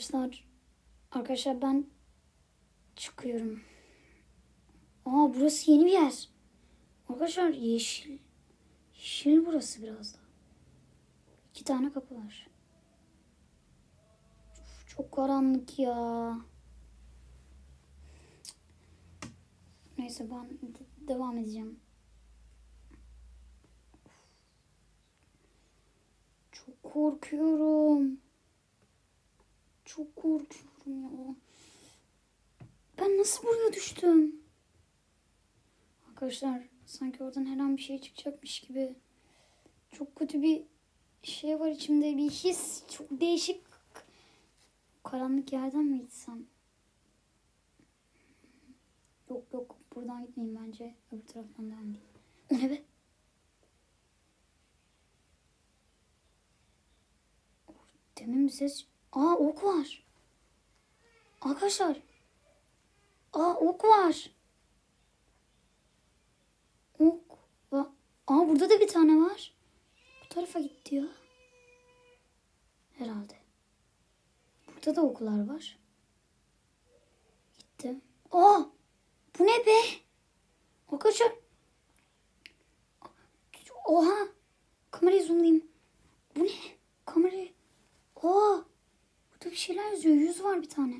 Arkadaşlar, arkadaşlar ben çıkıyorum. Aa burası yeni bir yer. Arkadaşlar yeşil. Yeşil burası biraz da. İki tane kapı var. Uf, çok karanlık ya. Neyse ben de- devam edeceğim. Çok korkuyorum. Çok korkuyorum ya. Ben nasıl buraya düştüm? Arkadaşlar sanki oradan her an bir şey çıkacakmış gibi. Çok kötü bir şey var içimde bir his. Çok değişik. Karanlık yerden mi gitsem? Yok yok buradan gitmeyeyim bence. Öbür taraftan devam edeyim. O ne be? Demin bir ses. Aa ok var. Arkadaşlar. Aa ok var. Ok. Va- Aa burada da bir tane var. Bu tarafa gitti ya. Herhalde. Burada da oklar var. Gitti. Aa! Bu ne be? Arkadaşlar. Oha! Kamerayı zoomlayayım. şeyler yazıyor. Yüz var bir tane.